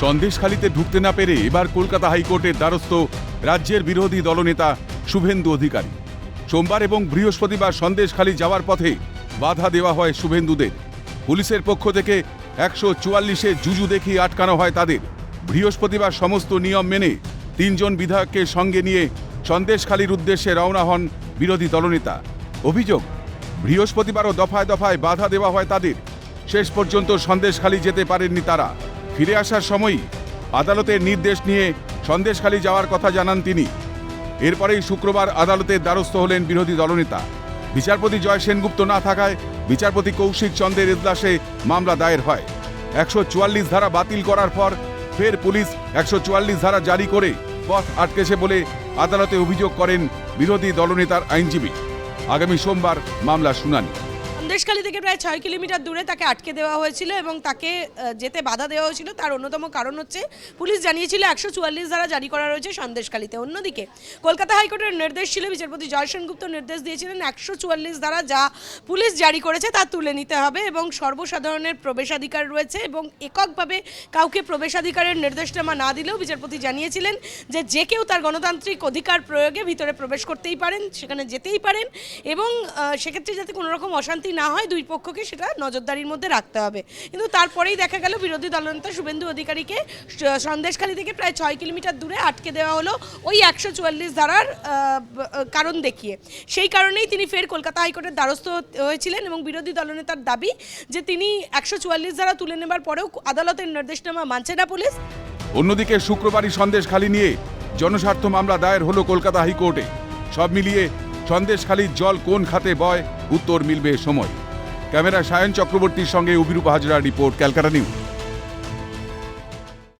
সন্দেশখালিতে ঢুকতে না পেরে এবার কলকাতা হাইকোর্টের দ্বারস্থ রাজ্যের বিরোধী দলনেতা শুভেন্দু অধিকারী। সোমবার এবং বৃহস্পতিবার সন্দেশখালি যাওয়ার পথে বাধা দেওয়া হয় শুভেন্দুদের। পুলিশের পক্ষ থেকে একশো চুয়াল্লিশে জুজু দেখিয়ে আটকানো হয় তাদের। বৃহস্পতিবার সমস্ত নিয়ম মেনে তিনজন বিধায়ককে সঙ্গে নিয়ে সন্দেশখালির উদ্দেশ্যে রওনা হন বিরোধী দলনেতা। অভিযোগ, বৃহস্পতিবারও দফায় দফায় বাধা দেওয়া হয় তাদের। শেষ পর্যন্ত সন্দেশখালি যেতে পারেননি তারা। ফিরে আসার সময়ই আদালতের নির্দেশ নিয়ে সন্দেশখালী যাওয়ার কথা জানান তিনি। এরপরেই শুক্রবার আদালতের দ্বারস্থ হলেন বিরোধী দলনেতা। বিচারপতি জয় সেনগুপ্ত না থাকায় বিচারপতি কৌশিক চন্দ্রের এজলাসে মামলা দায়ের হয়। একশো চুয়াল্লিশ ধারা বাতিল করার পর ফের পুলিশ একশো চুয়াল্লিশ ধারা জারি করে পথ আটকেছে বলে আদালতে অভিযোগ করেন বিরোধী দলনেতার আইনজীবী। আগামী সোমবার মামলা শুনানি। সন্দেশখালী থেকে প্রায় ছয় কিলোমিটার দূরে তাকে আটকে দেওয়া হয়েছিল এবং তাকে যেতে বাধা দেওয়া হয়েছিল। তার অন্যতম কারণ হচ্ছে, পুলিশ জানিয়েছিল একশো চুয়াল্লিশ ধারা জারি করা রয়েছে সন্দেশখালীতে। অন্যদিকে, কলকাতা হাইকোর্টের নির্দেশ ছিল, বিচারপতি জয় সেনগুপ্ত নির্দেশ দিয়েছিলেন একশো চুয়াল্লিশ ধারা যা পুলিশ জারি করেছে তা তুলে নিতে হবে এবং সর্বসাধারণের প্রবেশাধিকার রয়েছে এবং এককভাবে কাউকে প্রবেশাধিকারের নির্দেশনামা না দিলেও বিচারপতি জানিয়েছিলেন যে যে কেউ তার গণতান্ত্রিক অধিকার প্রয়োগে ভিতরে প্রবেশ করতেই পারেন, সেখানে যেতেই পারেন এবং সেক্ষেত্রে যাতে কোনো রকম অশান্তি না হয় দুই পক্ষকে সেটা নজরদারির মধ্যে রাখতে হবে। কিন্তু তারপরেই দেখা গেল বিরোধী দলনেতা শুভেন্দু অধিকারীকে সন্দেশখালী থেকে প্রায় ছয় কিলোমিটার দূরে আটকে দেওয়া হলো ওই একশো চুয়াল্লিশ ধারার কারণ দেখিয়ে। সেই কারণেই তিনি ফের কলকাতা হাইকোর্টের দ্বারস্থ হয়েছিলেন এবং বিরোধী দলনেতার দাবি যে তিনি একশো চুয়াল্লিশ ধারা তুলে নেবার পরেও আদালতের নির্দেশনামা মানছে না পুলিশ। অন্যদিকে শুক্রবারই সন্দেশখালি নিয়ে জনস্বার্থ মামলা দায়ের হলো কলকাতা হাইকোর্টে। সব মিলিয়ে সন্দেশখালির জল কোন খাতে বয়? উত্তর মিলবে সময়। ক্যামেরা সায়ন চক্রবর্তীর সঙ্গে অভিরূপ হাজরা রিপোর্ট, ক্যালকাটা নিউজ।